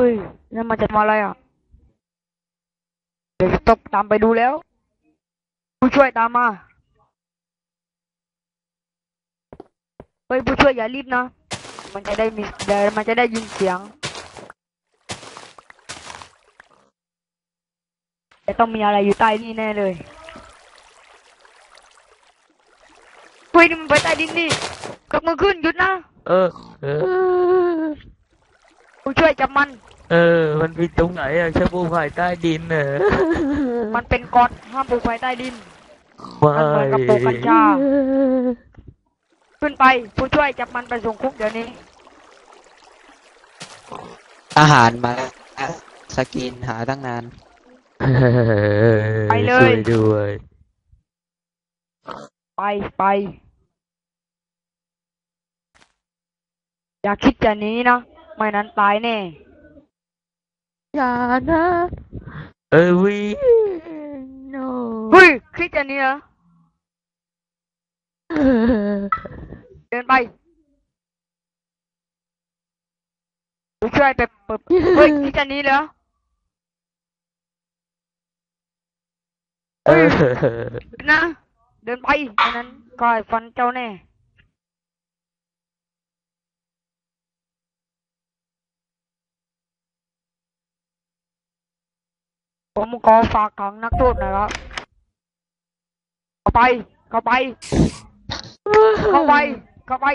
เฮ้ยนั่นมันจะมาอะไรอะ เดี๋ยวจะตบตามไปดูแล้ว ผู้ช่วยตามมา เฮ้ยผู้ช่วยอย่ารีบนะ มันจะได้มีเดี๋ยวมันจะได้ยินเสียงจะต้องมีอะไรอยู่ใต้นี่แน่เลยเฮ้ยนี่มันไปใต้ดินนี่กดมือขึ้นหยุดนะ เออ เออ ช่วยจับมัน เออ มันมีตรงไหนอะชะพูภายใต้ดินเนอะมันเป็นกฎห้ามปลูกไฟใต้ดิน ไม่มันเหมือนกับปลูกกัญชา ขึ้นไปผู้ช่วยจับมันไปส่งคุกเดี๋ยวนี้ อาหารมาแล้วสกินหาตั้งนาน ไปเลย ช่วยด้วยไปไป อย่าคิดจะหนี้นะ ไม่นั้นตายแน่อย่านะเออวีโนเฮ้ยคิดจะหนี้เหรอเดินไป ผู้ช่วยไปเปิดเฮ้ย คิดจะหนี้เหรอ เออ นะ เดินไปไม่นั้นก็ให้ฟันเจ้าแน่ ผมขอฝากขังนักโทษหน่อยครับ เข้าไป เข้าไป เข้าไป เข้าไป